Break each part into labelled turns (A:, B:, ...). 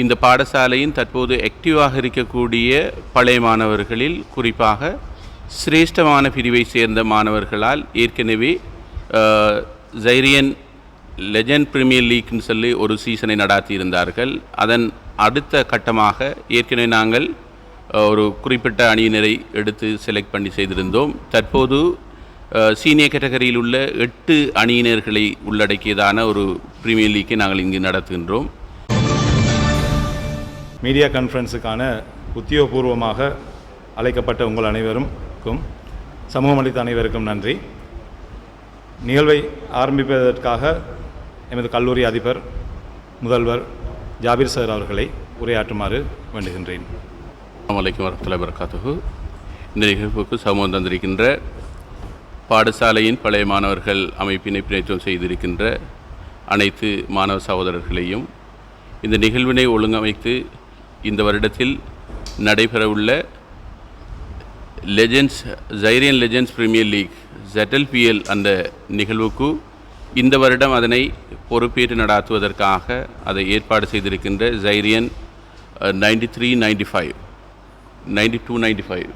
A: இந்த பாடசாலையின் தற்போது ஆக்டிவாக இருக்கக்கூடிய பழைய மாணவர்களில் குறிப்பாக சிரேஷ்டமான பிரிவை சேர்ந்த மாணவர்களால் ஏற்கனவே ஜைரியன் லெஜண்ட் பிரீமியர் லீக்னு சொல்லி ஒரு சீசனை நடாத்தியிருந்தார்கள். அதன் அடுத்த கட்டமாக ஏற்கனவே நாங்கள் ஒரு குறிப்பிட்ட அணியினரை எடுத்து செலக்ட் பண்ணி செய்திருந்தோம். தற்போது சீனியர் கேட்டகரியில் உள்ள எட்டு அணியினர்களை உள்ளடக்கியதான ஒரு பிரீமியர் லீக்கை நாங்கள் இங்கு நடத்துகின்றோம்.
B: மீடியா கான்ஃபரன்ஸுக்கான உத்தியோகபூர்வமாக அழைக்கப்பட்ட உங்கள் அனைவருக்கும் சமூகம் அளித்த அனைவருக்கும் நன்றி. நிகழ்வை ஆரம்பிப்பதற்காக எமது கல்லூரி அதிபர் முதல்வர் ஜாபீர் சார் அவர்களை உரையாற்றுமாறு வேண்டுகின்றேன்.
A: வலைக்கம் வரமத்துல்லாஹி வரகாத்துகு இந்த நிகழ்வுக்கு சமூகம் தந்திருக்கின்ற பாடசாலையின் பழைய மாணவர்கள் அமைப்பினை பிணைத்துவம் செய்திருக்கின்ற அனைத்து மாணவ சகோதரர்களையும் இந்த நிகழ்வினை ஒழுங்கமைத்து இந்த வருடத்தில் நடைபெறவுள்ள legends Zahirian legends premier league ZLPL அந்த நிகழ்வுக்கு இந்த வருடம் அதனை பொறுப்பேற்று நடாத்துவதற்காக அதை ஏற்பாடு செய்திருக்கின்ற Zahirian ninety three ninety five ninety two ninety five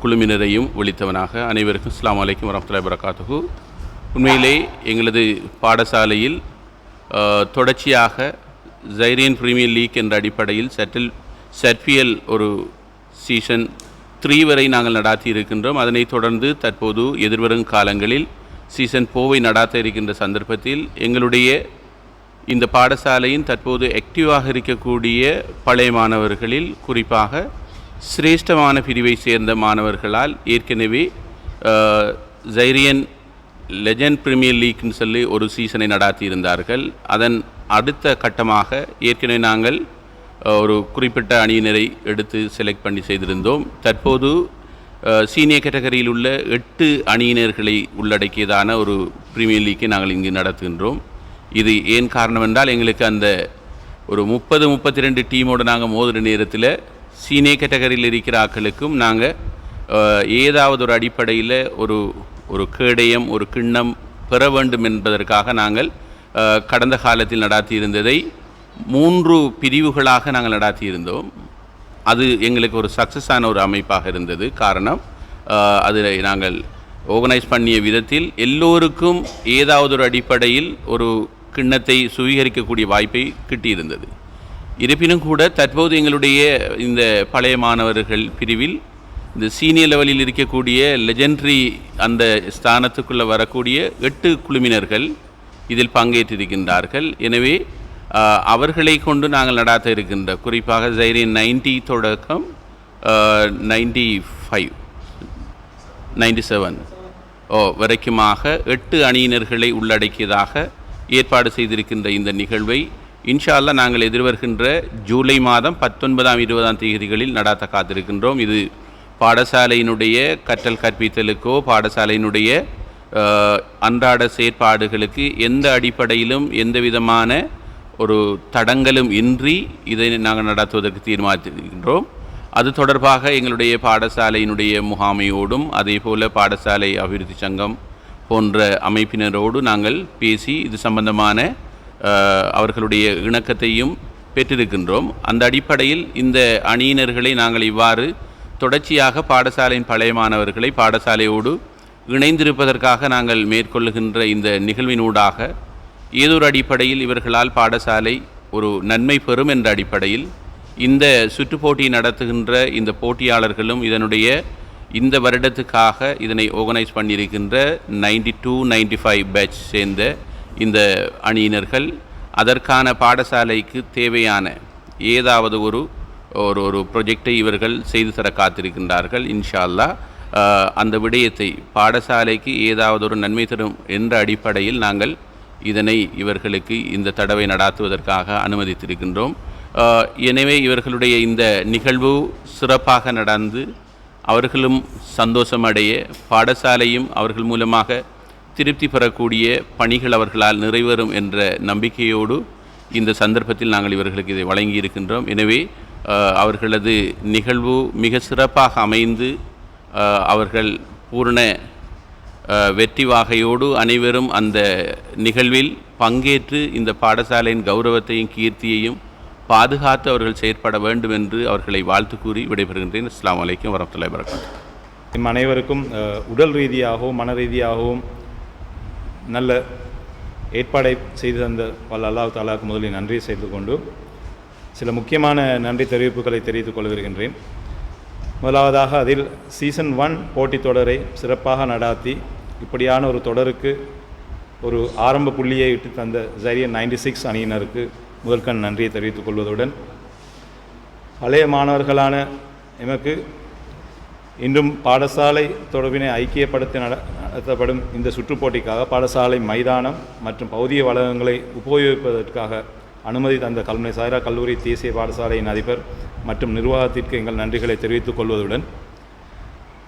A: குழுவினரையும் ஒழித்தவனாக அனைவருக்கும் இஸ்லாம் அலைக்கும் வரமத்துல்லாஹி வரகாத்துகு உண்மையிலே எங்களது பாடசாலையில் தொடர்ச்சியாக ஜைரியன் பிரீமியர் லீக் என்ற அடிப்படையில் செட்டில் செட்பியல் ஒரு சீசன் த்ரீ வரை நாங்கள் நடாத்தி இருக்கின்றோம். அதனைத் தொடர்ந்து தற்போது எதிர்வரும் காலங்களில் சீசன் போவை நடாத்த இருக்கின்ற சந்தர்ப்பத்தில் எங்களுடைய இந்த பாடசாலையின் தற்போது ஆக்டிவாக இருக்கக்கூடிய பழைய மாணவர்களில் குறிப்பாக சிரேஷ்டமான பிரிவை சேர்ந்த மாணவர்களால் ஏற்கனவே ஜைரியன் லெஜண்ட் பிரீமியர் லீக்னு சொல்லி ஒரு சீசனை நடாத்தி இருந்தார்கள். அதன் அடுத்த கட்டமாக ஏற்கனவே நாங்கள் ஒரு குறிப்பிட்ட அணியினரை எடுத்து செலக்ட் பண்ணி செய்திருந்தோம். தற்போது சீனியர் கேட்டகரியில் உள்ள எட்டு அணியினர்களை உள்ளடக்கியதான ஒரு பிரீமியர் லீக்கை நாங்கள் இங்கு நடத்துகின்றோம். இது ஏன் காரணம் என்றால் எங்களுக்கு அந்த ஒரு முப்பது முப்பத்தி ரெண்டு டீமோடு நாங்கள் மோதுற நேரத்தில் சீனியர் கேட்டகரியில் இருக்கிற ஆட்களுக்கும் நாங்கள் ஏதாவது ஒரு அடிப்படையில் ஒரு ஒரு கேடயம் ஒரு கிண்ணம் பெற வேண்டும் என்பதற்காக நாங்கள் கடந்த காலத்தில் நடாத்தியிருந்ததை மூன்று பிரிவுகளாக நாங்கள் நடாத்தியிருந்தோம். அது எங்களுக்கு ஒரு சக்ஸஸான ஒரு அமைப்பாக இருந்தது. காரணம் அதில் நாங்கள் ஆர்கனைஸ் பண்ணிய விதத்தில் எல்லோருக்கும் ஏதாவது ஒரு அடிப்படையில் ஒரு கிண்ணத்தை சுவீகரிக்கக்கூடிய வாய்ப்பை கிட்டியிருந்தது. இருப்பினும் கூட தற்போது எங்களுடைய இந்த பழைய மாணவர்கள் பிரிவில் இந்த சீனியர் லெவலில் இருக்கக்கூடிய லெஜெண்ட்ரி அந்த ஸ்தானத்துக்குள்ளே வரக்கூடிய எட்டு குழுவினர்கள் இதில் பங்கேற்றிருக்கின்றார்கள். எனவே அவர்களை கொண்டு நாங்கள் நடாத்த இருக்கின்ற குறிப்பாக ஜைரின் நைன்டி தொடக்கம் ninety five ninety seven O வரைக்குமாக எட்டு அணியினர்களை உள்ளடக்கியதாக ஏற்பாடு செய்திருக்கின்ற இந்த நிகழ்வை இன்ஷால்லா நாங்கள் எதிர்வருகின்ற ஜூலை மாதம் பத்தொன்பதாம் இருபதாம் தேதிகளில் நடாத்த காத்திருக்கின்றோம். இது பாடசாலையினுடைய கற்றல் கற்பித்தலுக்கோ பாடசாலையினுடைய அன்றாட செயற்பாடுகளுக்கு எந்த அடிப்படையிலும் எந்த விதமான ஒரு தடங்களும் இன்றி இதை நாங்கள் நடத்துவதற்கு தீர்மானித்திருக்கின்றோம். அது தொடர்பாக எங்களுடைய பாடசாலையினுடைய முகாமையோடும் அதே போல் பாடசாலை அபிவிருத்தி சங்கம் போன்ற அமைப்பினரோடு நாங்கள் பேசி இது சம்பந்தமான அவர்களுடைய இணக்கத்தையும் பெற்றிருக்கின்றோம். அந்த அடிப்படையில் இந்த அணியினர்களை நாங்கள் இவ்வாறு தொடர்ச்சியாக பாடசாலையின் பழைய மாணவர்களை பாடசாலையோடு இணைந்திருப்பதற்காக நாங்கள் மேற்கொள்ளுகின்ற இந்த நிகழ்வினூடாக ஏதோ ஒரு அடிப்படையில் இவர்களால் பாடசாலை ஒரு நன்மை பெறும் என்ற அடிப்படையில் இந்த சுற்றுப்போட்டி நடத்துகின்ற இந்த போட்டியாளர்களும் இதனுடைய இந்த வருடத்துக்காக இதனை organise பண்ணியிருக்கின்ற ninety two ninety five batch சேர்ந்த இந்த அணியினர்கள் அதற்கான பாடசாலைக்கு தேவையான ஏதாவது ஒரு ஒரு ஒரு ப்ரொஜெக்டை இவர்கள் செய்து தர காத்திருக்கின்றார்கள் இன்ஷா அல்லாஹ் அந்த விடயத்தை பாடசாலைக்கு ஏதாவது ஒரு நன்மை தரும் என்ற அடிப்படையில் நாங்கள் இதனை இவர்களுக்கு இந்த தடவை நடாத்துவதற்காக அனுமதித்திருக்கின்றோம். எனவே இவர்களுடைய இந்த நிகழ்வு சிறப்பாக நடந்து அவர்களும் சந்தோஷமடைய பாடசாலையும் அவர்கள் மூலமாக திருப்தி பெறக்கூடிய பணிகள் அவர்களால் நிறைவேறும் என்ற நம்பிக்கையோடு இந்த சந்தர்ப்பத்தில் நாங்கள் இவர்களுக்கு இதை வழங்கியிருக்கின்றோம். எனவே அவர்களது நிகழ்வு மிக சிறப்பாக அமைந்து அவர்கள் பூர்ண வெற்றி வாகையோடு அனைவரும் அந்த நிகழ்வில் பங்கேற்று இந்த பாடசாலையின் கௌரவத்தையும் கீர்த்தியையும் பாதுகாத்து அவர்கள் செயற்பட வேண்டும் என்று அவர்களை வாழ்த்து கூறி விடைபெறுகின்றேன். அஸ்ஸலாமு அலைக்கும் வரமத்துல வரகாத்துஹு
B: நம் அனைவருக்கும் உடல் ரீதியாகவும் மன ரீதியாகவும் நல்ல ஏற்பாடை செய்து தந்த வல்ல அல்லாஹ் தாலாவுக்கு முதலில் நன்றி செய்து கொண்டு சில முக்கியமான நன்றி தெரிவிப்புகளை தெரிவித்துக் கொள்ள முதலாவதாக அதில் சீசன் ஒன் போட்டித் தொடரை சிறப்பாக நடாத்தி இப்படியான ஒரு தொடருக்கு ஒரு ஆரம்ப புள்ளியை இட்டு தந்த ஜரியன் நைன்டி சிக்ஸ் அணியினருக்கு முதல்கண் நன்றியை தெரிவித்துக் கொள்வதுடன் பழைய மாணவர்களான எமக்கு இன்றும் பாடசாலை தொடர்பினை ஐக்கியப்படுத்தி நடத்தப்படும் இந்த சுற்றுப்போட்டிக்காக பாடசாலை மைதானம் மற்றும் பகுதிய வளங்களை உபயோகிப்பதற்காக அனுமதி தந்த கல்முனை சாய்ரா கல்லூரி தேசிய பாடசாலையின் அதிபர் மற்றும் நிர்வாகத்திற்கு எங்கள் நன்றிகளை தெரிவித்துக் கொள்வதுடன்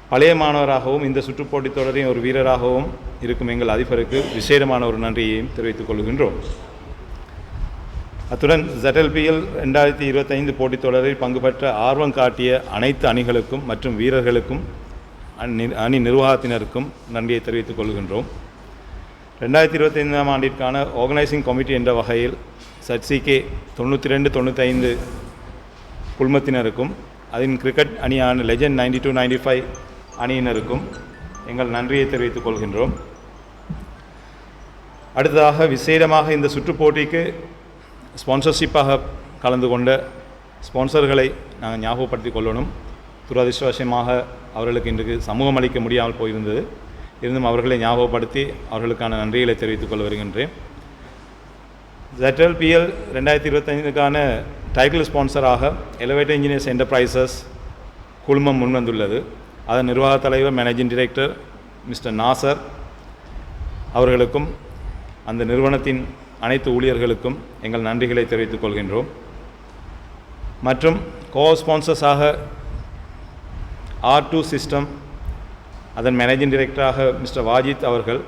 B: பழைய மாணவராகவும் இந்த சுற்றுப்போட்டி தொடரின் ஒரு வீரராகவும் இருக்கும் எங்கள் அதிபருக்கு விசேடமான ஒரு நன்றியையும் தெரிவித்துக் கொள்கின்றோம். அத்துடன் ஜெட்எல்பியில் ரெண்டாயிரத்தி இருபத்தைந்து போட்டித் தொடரில் பங்கு பெற்ற ஆர்வம் காட்டிய அனைத்து அணிகளுக்கும் மற்றும் வீரர்களுக்கும் அணி- அணி நிர்வாகத்தினருக்கும் நன்றியை தெரிவித்துக் கொள்கின்றோம். ரெண்டாயிரத்தி இருபத்தைந்தாம் ஆண்டிற்கான ஆர்கனைசிங் கமிட்டி என்ற வகையில் சர்சிகே தொண்ணூற்றி ரெண்டு தொண்ணூத்தைந்து குழுமத்தினருக்கும் அதன் கிரிக்கெட் அணியான legend ninety two ninety five அணியினருக்கும் எங்கள் நன்றியை தெரிவித்துக் கொள்கின்றோம். அடுத்ததாக விசேடமாக இந்த சுற்றுப்போட்டிக்கு ஸ்பான்சர்ஷிப்பாக கலந்து கொண்ட ஸ்பான்சர்களை நாங்கள் ஞாபகப்படுத்திக் கொள்ளணும். துரதிர்ஷ்டவசமாக அவர்களுக்கு இன்றைக்கு சமூகம் அளிக்க முடியாமல் போயிருந்தது. இருந்தும் அவர்களை ஞாபகப்படுத்தி அவர்களுக்கான நன்றிகளை தெரிவித்துக் கொள்ள வருகின்றேன் ZLPL ரெண்டாயிரத்தி இருபத்தைந்துக்கான டைட்டில் ஸ்பான்சராக எலவேட்டர் இன்ஜினியர்ஸ் என்டர்பிரைசஸ் குழுமம் முன்வந்துள்ளது. அதன் நிர்வாக தலைவர் மேனேஜிங் டிரெக்டர் மிஸ்டர் நாசர் அவர்களுக்கும் அந்த நிறுவனத்தின் அனைத்து ஊழியர்களுக்கும் எங்கள் நன்றிகளை தெரிவித்துக் கொள்கின்றோம். மற்றும் கோ ஸ்பான்சர்ஸாக ஆர் டூ சிஸ்டம் அதன் மேனேஜிங் டிரெக்டராக மிஸ்டர் வாஜித் அவர்கள்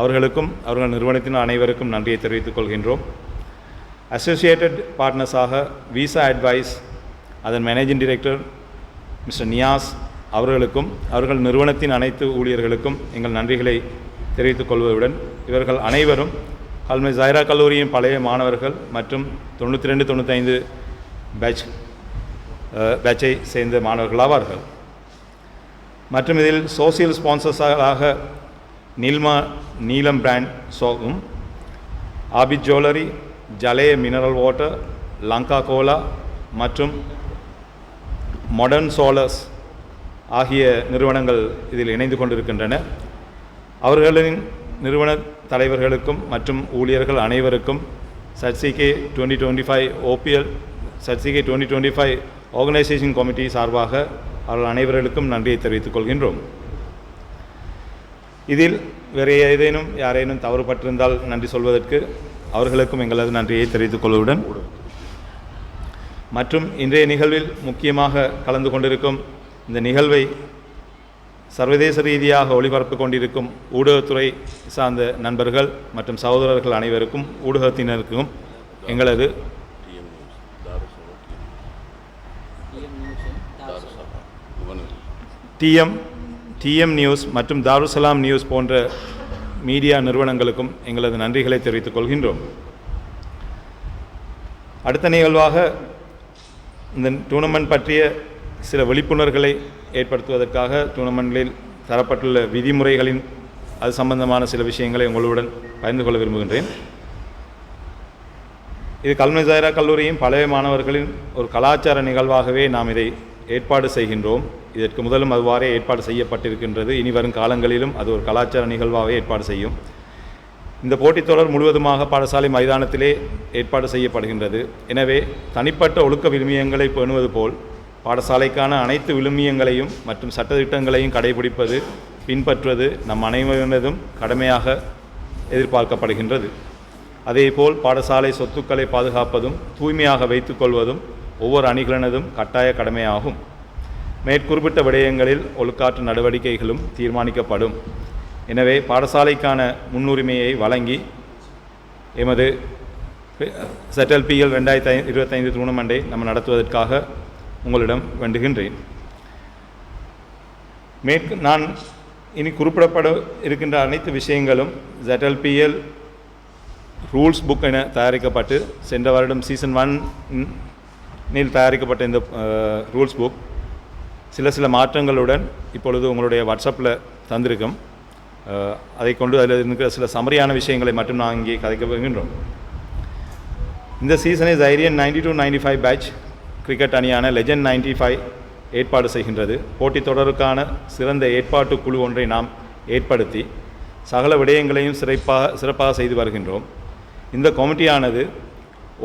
B: அவர்களுக்கும் அவர்கள் நிறுவனத்தின் அனைவருக்கும் நன்றியை தெரிவித்துக் கொள்கின்றோம். அசோசியேட்டட் பார்ட்னர்ஸாக விசா அட்வைஸ் அதன் மேனேஜிங் டைரக்டர் மிஸ்டர் நியாஸ் அவர்களுக்கும் அவர்கள் நிறுவனத்தின் அனைத்து ஊழியர்களுக்கும் எங்கள் நன்றிகளை தெரிவித்துக் கொள்வதுடன் இவர்கள் அனைவரும் கல்மை ஜைரா கல்லூரியின் பழைய மாணவர்கள் மற்றும் தொண்ணூற்றி ரெண்டு தொண்ணூத்தைந்து பேட்ச் பேட்சை சேர்ந்த மாணவர்களாவார்கள் மற்றும் இதில் சோசியல் ஸ்பான்சர்ஸாக நீல்மா நீலம் பிராண்ட் சோகும் ஆபி ஜுவல்லரி ஜலே மினரல் வாட்டர் லங்கா கோலா மற்றும் மாடர்ன் சோலர்ஸ் ஆகிய நிறுவனங்கள் இதில் இணைந்து கொண்டிருக்கின்றன. அவர்களின் நிறுவன தலைவர்களுக்கும் மற்றும் ஊழியர்கள் அனைவருக்கும் சர்சிகே twenty twenty five OPL சர்சிகே twenty twenty five organisation committee சார்பாக அவர்கள் அனைவர்களுக்கும் நன்றியை தெரிவித்துக் கொள்கின்றோம். இதில் வேறு ஏதேனும் யாரேனும் தவறுபட்டிருந்தால் நன்றி சொல்வதற்கு அவர்களுக்கும் எங்களது நன்றியை தெரிவித்துக் கொள்வதுடன் மற்றும் இன்றைய நிகழ்வில் முக்கியமாக கலந்து கொண்டிருக்கும் இந்த நிகழ்வை சர்வதேச ரீதியாக ஒளிபரப்பு கொண்டிருக்கும் ஊடகத்துறை சார்ந்த நண்பர்கள் மற்றும் சகோதரர்கள் அனைவருக்கும் ஊடகத்தினருக்கும் எங்களது டிஎம் டிஎம் நியூஸ் மற்றும் தாருசலாம் நியூஸ் போன்ற மீடியா நிறுவனங்களுக்கும் எங்களது நன்றிகளை தெரிவித்துக் கொள்கின்றோம். அடுத்த நிகழ்வாக இந்த டூர்னமெண்ட் பற்றிய சில விழிப்புணர்வுகளை ஏற்படுத்துவதற்காக டூர்னமெண்ட்டில் தரப்பட்டுள்ள விதிமுறைகளின் அது சம்பந்தமான சில விஷயங்களை உங்களுடன் பகிர்ந்து கொள்ள விரும்புகின்றேன். இது கல்மி ஜாயிரா கல்லூரியின் பழைய மாணவர்களின் ஒரு கலாச்சார நிகழ்வாகவே நாம் இதை ஏற்பாடு செய்கின்றோம். இதற்கு முதலும் அவ்வாறே ஏற்பாடு செய்யப்பட்டிருக்கின்றது. இனி வரும் காலங்களிலும் அது ஒரு கலாச்சார நிகழ்வாகவே ஏற்பாடு செய்யும். இந்த போட்டித் தொடர் முழுவதுமாக பாடசாலை மைதானத்திலே ஏற்பாடு செய்யப்படுகின்றது. எனவே தனிப்பட்ட ஒழுக்க விழுமியங்களை பேணுவது போல் பாடசாலைக்கான அனைத்து விழுமியங்களையும் மற்றும் சட்டத்திட்டங்களையும் கடைபிடிப்பது பின்பற்றுவது நம் அனைவரினதும் கடமையாக எதிர்பார்க்கப்படுகின்றது. அதேபோல் பாடசாலை சொத்துக்களை பாதுகாப்பதும் தூய்மையாக வைத்துக்கொள்வதும் ஒவ்வொரு அணிகளினதும் கட்டாய கடமையாகும். மேற்குறிப்பிட்ட விடயங்களில் ஒழுக்காற்று நடவடிக்கைகளும் தீர்மானிக்கப்படும். எனவே பாடசாலைக்கான முன்னுரிமையை வழங்கி எமது ZLPL ரெண்டாயிரத்தி ஐ இருபத்தைந்து டூர்னமெண்ட்டை நம்ம நடத்துவதற்காக உங்களிடம் வேண்டுகின்றேன். மேற்கு நான் இனி குறிப்பிடப்பட இருக்கின்ற அனைத்து விஷயங்களும் ZLPL ரூல்ஸ் புக் என தயாரிக்கப்பட்டு சென்ற வருடம் சீசன் ஒன் நீல் தயாரிக்கப்பட்ட இந்த ரூல்ஸ் புக் சில சில மாற்றங்களுடன் இப்பொழுது உங்களுடைய வாட்ஸ்அப்பில் தந்திருக்கும். அதை கொண்டு அதில் இருக்கிற சில சமரியான விஷயங்களை மட்டும் நான் இங்கே கதைக்க போகின்றோம் இந்த சீசனை தைரியன் ninety two ninety five batch cricket அணியான லெஜண்ட் நைன்டி ஃபைவ் ஏற்பாடு செய்கின்றது. போட்டித் தொடருக்கான சிறந்த ஏற்பாட்டு குழு ஒன்றை நாம் ஏற்படுத்தி சகல விடயங்களையும் சிறப்பாக சிறப்பாக செய்து வருகின்றோம். இந்த கமிட்டியானது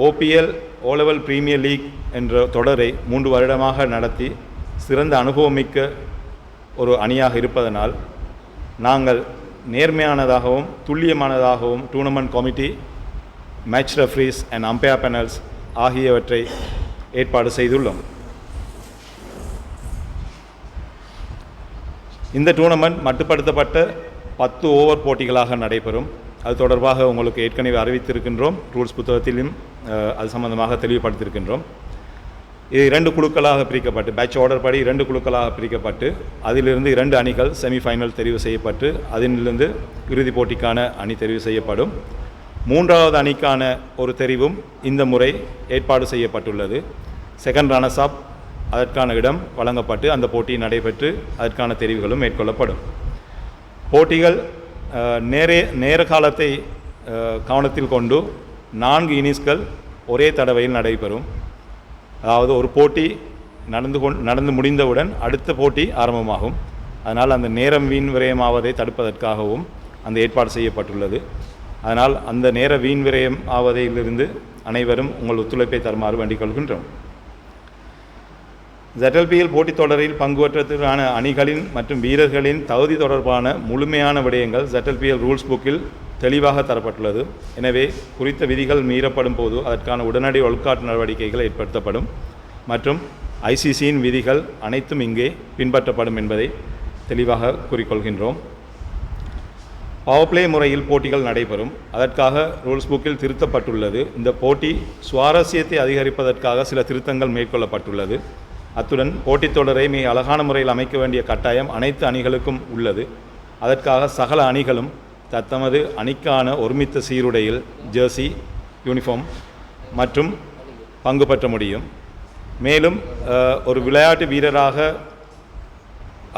B: OPL O level premier league என்ற தொடரை மூன்று வருடமாக நடத்தி சிறந்த அனுபவமிக்க ஒரு அணியாக இருப்பதனால் நாங்கள் நேர்மையானதாகவும் துல்லியமானதாகவும் tournament committee match referees and umpire panels ஆகியவற்றை ஏற்பாடு செய்துள்ளோம். இந்த டூர்னமெண்ட் மட்டுப்படுத்தப்பட்ட பத்து ஓவர் போட்டிகளாக நடைபெறும். அது தொடர்பாக உங்களுக்கு ஏற்கனவே அறிவித்திருக்கின்றோம் ரூல்ஸ் புத்தகத்திலும் அது சம்பந்தமாக தெளிவுபடுத்தியிருக்கின்றோம். இது இரண்டு குழுக்களாக பிரிக்கப்பட்டு பேட்ச் ஆர்டர் படி இரண்டு குழுக்களாக பிரிக்கப்பட்டு அதிலிருந்து இரண்டு அணிகள் செமிஃபைனல் தெரிவு செய்யப்பட்டு அதிலிருந்து இறுதிப் போட்டிக்கான அணி தெரிவு செய்யப்படும். மூன்றாவது அணிக்கான ஒரு தெரிவும் இந்த முறை ஏற்பாடு செய்யப்பட்டுள்ளது. செகண்ட் ரன்னர்ஸ் அப் அதற்கான இடம் வழங்கப்பட்டு அந்த போட்டி நடைபெற்று அதற்கான தெரிவுகளும் மேற்கொள்ளப்படும். போட்டிகள் நேரே நேர காலத்தை கவனத்தில் கொண்டு நான்கு இனிஸ்கள் ஒரே தடவையில் நடைபெறும். அதாவது ஒரு போட்டி நடந்து கொண் நடந்து முடிந்தவுடன் அடுத்த போட்டி ஆரம்பமாகும். அதனால் அந்த நேரம் வீண் விரயமாவதை தடுப்பதற்காகவும் அந்த ஏற்பாடு செய்யப்பட்டுள்ளது. அதனால் அந்த நேர வீண் விரயம் ஆவதிலிருந்து அனைவரும் உங்கள் ஒத்துழைப்பை தருமாறு வேண்டிக் கொள்கின்றோம். ZLPL போட்டித் தொடரில் பங்குபற்றத்திற்கான அணிகளின் மற்றும் வீரர்களின் தகுதி தொடர்பான முழுமையான விடயங்கள் ZLPL ரூல்ஸ் புக்கில் தெளிவாக தரப்பட்டுள்ளது. எனவே குறித்த விதிகள் மீறப்படும் போது அதற்கான உடனடி ஒழுக்காட்டு நடவடிக்கைகள் ஏற்படுத்தப்படும். மற்றும் ஐசிசியின் விதிகள் அனைத்தும் இங்கே பின்பற்றப்படும் என்பதை தெளிவாக கூறிக்கொள்கின்றோம். பவர்பிளே முறையில் போட்டிகள் நடைபெறும். அதற்காக ரூல்ஸ் புக்கில் திருத்தப்பட்டுள்ளது. இந்த போட்டி சுவாரஸ்யத்தை அதிகரிப்பதற்காக சில திருத்தங்கள் மேற்கொள்ளப்பட்டுள்ளது. அத்துடன் போட்டித் தொடரை மிக அழகான முறையில் அமைக்க வேண்டிய கட்டாயம் அனைத்து அணிகளுக்கும் உள்ளது. அதற்காக சகல அணிகளும் தத்தமது அணிக்கான ஒருமித்த சீருடையில் ஜெர்சி யூனிஃபார்ம் மற்றும் பங்கு பெற்ற முடியும். மேலும் ஒரு விளையாட்டு வீரராக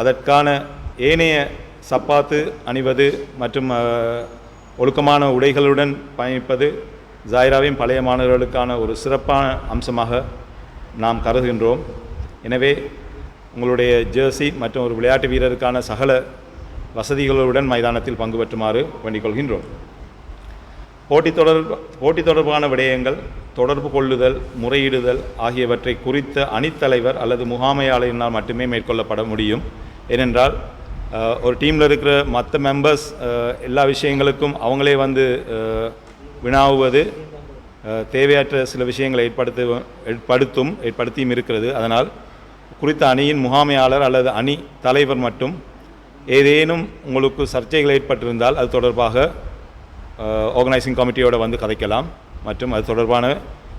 B: அதற்கான ஏனைய சப்பாத்து அணிவது மற்றும் ஒழுக்கமான உடைகளுடன் பயணிப்பது ஜாயிராவின் பழைய மாணவர்களுக்கான ஒரு சிறப்பான அம்சமாக நாம் கருதுகின்றோம். எனவே உங்களுடைய ஜெர்சி மற்றும் ஒரு விளையாட்டு வீரருக்கான சகல வசதிகளுடன் மைதானத்தில் பங்கு பெற்றுமாறு வேண்டிக் கொள்கின்றோம் போட்டி தொடர் போட்டி தொடர்பான விடயங்கள் தொடர்பு கொள்ளுதல் முறையிடுதல் ஆகியவற்றை குறித்த அணித்தலைவர் அல்லது முகாமையாளரினால் மட்டுமே மேற்கொள்ளப்பட முடியும். ஏனென்றால் ஒரு டீமில் இருக்கிற மற்ற மெம்பர்ஸ் எல்லா விஷயங்களுக்கும் அவங்களே வந்து வினாவுவது தேவையற்ற சில விஷயங்களை ஏற்படுத்த ஏற்படுத்தும் ஏற்படுத்தியும் இருக்கிறது. அதனால் குறித்த அணியின் முகாமையாளர் அல்லது அணி தலைவர் மட்டும் ஏதேனும் உங்களுக்கு சர்ச்சைகள் ஏற்பட்டிருந்தால் அது தொடர்பாக ஆர்கனைசிங் கமிட்டியோடு வந்து கதைக்கலாம். மற்றும் அது தொடர்பான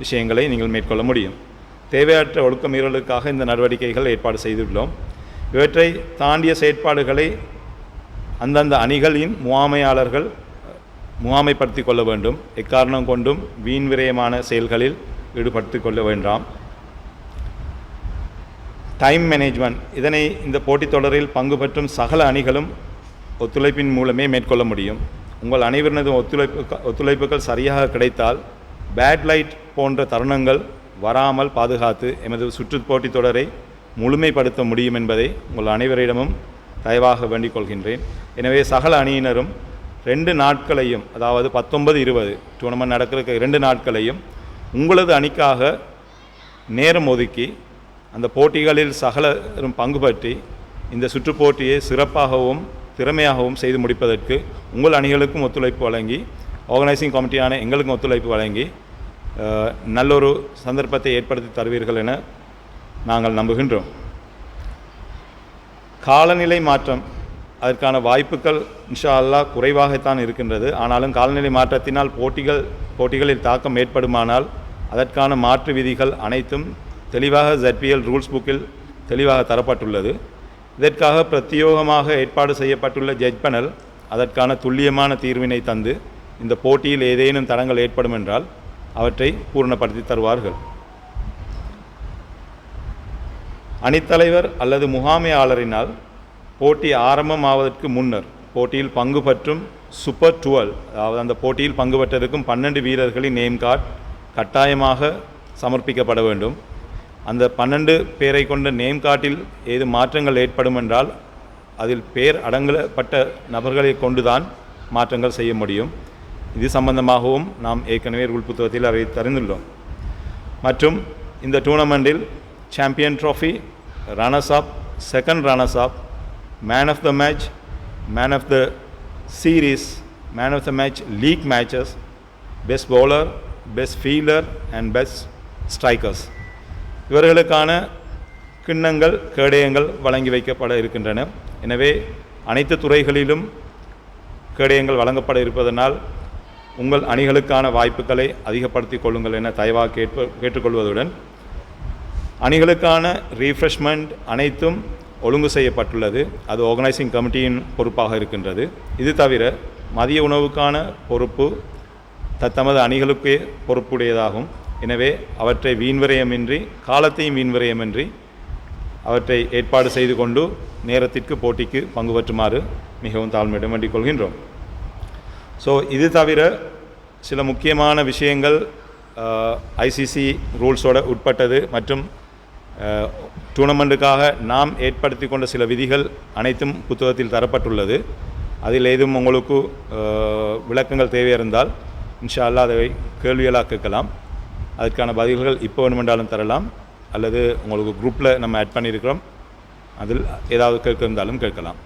B: விஷயங்களை நீங்கள் மேற்கொள்ள முடியும். தேவையற்ற ஒழுக்க மீறலுக்காக இந்த நடவடிக்கைகள் ஏற்பாடு செய்துள்ளோம். இவற்றை தாண்டிய செயற்பாடுகளை அந்தந்த அணிகளின் முகாமையாளர்கள் முகாமைப்படுத்தி கொள்ள வேண்டும். எக்காரணம் கொண்டும் வீண் விரயமான செயல்களில் ஈடுபடுத்திக் கொள்ள வேண்டாம். டைம் மேனேஜ்மெண்ட் இதனை இந்த போட்டித் தொடரில் பங்கு பெற்றும் சகல அணிகளும் ஒத்துழைப்பின் மூலமே மேற்கொள்ள முடியும். உங்கள் அனைவரினது ஒத்துழைப்பு ஒத்துழைப்புகள் சரியாக கிடைத்தால் பேட் லைட் போன்ற தருணங்கள் வராமல் பாதுகாத்து எமது சுற்றுப் போட்டித் தொடரை முழுமைப்படுத்த முடியும் என்பதை உங்கள் அனைவரிடமும் தயவாக வேண்டிக் கொள்கின்றேன். எனவே சகல அணியினரும் ரெண்டு நாட்களையும் அதாவது பத்தொன்பது இருபது டூர்னமெண்ட் நடக்கிற இரண்டு நாட்களையும் உங்களது அணிக்காக நேரம் ஒதுக்கி அந்த போட்டிகளில் சகலரும் பங்கு பற்றி இந்த சுற்றுப்போட்டியை சிறப்பாகவும் திறமையாகவும் செய்து முடிப்பதற்கு உங்கள் அணிகளுக்கும் ஒத்துழைப்பு வழங்கி ஆர்கனைசிங் கமிட்டியான எங்களுக்கும் ஒத்துழைப்பு வழங்கி நல்லொரு சந்தர்ப்பத்தை ஏற்படுத்தி தருவீர்கள் என நாங்கள் நம்புகின்றோம். காலநிலை மாற்றம் அதற்கான வாய்ப்புகள் இன்ஷா அல்லாஹ் குறைவாகத்தான் இருக்கின்றது. ஆனாலும் காலநிலை மாற்றத்தினால் போட்டிகள் போட்டிகளில் தாக்கம் ஏற்படுமானால் அதற்கான மாற்று விதிகள் அனைத்தும் தெளிவாக ஜெட்பிஎல் ரூல்ஸ் புக்கில் தெளிவாக தரப்பட்டுள்ளது. இதற்காக பிரத்யோகமாக ஏற்பாடு செய்யப்பட்டுள்ள ஜட்ஜ் பேனல் அதற்கான துல்லியமான தீர்வினை தந்து இந்த போட்டியில் ஏதேனும் தடங்கள் ஏற்படும் என்றால் அவற்றை பூரணப்படுத்தி தருவார்கள். அணித்தலைவர் அல்லது முகாமையாளரினால் போட்டி ஆரம்பமாவதற்கு முன்னர் போட்டியில் பங்கு பற்றும் சூப்பர் டுவெல் அதாவது அந்த போட்டியில் பங்கு பெற்றிருக்கும் பன்னெண்டு வீரர்களின் நேம் கார்டு கட்டாயமாக சமர்ப்பிக்கப்பட வேண்டும். அந்த பன்னெண்டு பேரை கொண்ட நேம் கார்டில் ஏது மாற்றங்கள் ஏற்படும் என்றால் அதில் பேர் அடங்கப்பட்ட நபர்களை கொண்டுதான் மாற்றங்கள் செய்ய முடியும். இது சம்பந்தமாகவும் நாம் ஏற்கனவே ரூல் புத்தகத்தில் அறிவித்து அறிந்துள்ளோம் மற்றும் இந்த டூர்னமெண்ட்டில் champion trophy runners up second runners up man of the match man of the series man of the match league matches best bowler best fielder and best strikers. இவர்களுக்கான கிண்ணங்கள் கேடயங்கள் வழங்கி வைக்கப்பட இருக்கின்றன. எனவே அனைத்து துறைகளிலும் கேடயங்கள் வழங்கப்பட இருப்பதனால் உங்கள் அணிகளுக்கான வாய்ப்புகளை அதிகப்படுத்திக் கொள்ளுங்கள் என தயவாக கேட்ப கேட்டுக்கொள்வதுடன் அணிகளுக்கான ரீஃப்ரெஷ்மெண்ட் அனைத்தும் ஒழுங்கு செய்யப்பட்டுள்ளது. அது ஆர்கனைசிங் கமிட்டியின் பொறுப்பாக இருக்கின்றது. இது தவிர மதிய உணவுக்கான பொறுப்பு தத்தமது அணிகளுக்கே பொறுப்புடையதாகும். எனவே அவற்றை வீண்விரயமின்றி காலத்தையும் வீண்விரயமின்றி அவற்றை ஏற்பாடு செய்து கொண்டு நேரத்திற்கு போட்டிக்கு பங்கு பற்றுமாறு மிகவும் தாழ்மையிடம் வேண்டிக் கொள்கின்றோம். ஸோ இது தவிர சில முக்கியமான விஷயங்கள் ஐசிசி ரூல்ஸோட உட்பட்டது மற்றும் டூர்னமெண்ட்டுக்காக நாம் ஏற்படுத்தி கொண்ட சில விதிகள் அனைத்தும் புத்தகத்தில் தரப்பட்டுள்ளது. அதில் ஏதும் உங்களுக்கு விளக்கங்கள் தேவையிருந்தால் இன்ஷா அல்லாஹ் அதை கேள்விகளாக கேட்கலாம். அதற்கான பதில்கள் இப்போ வேணுமென்றாலும் தரலாம். அல்லது உங்களுக்கு குரூப்பில் நம்ம ஆட் பண்ணியிருக்கிறோம். அதில் ஏதாவது கேட்க இருந்தாலும் கேட்கலாம்.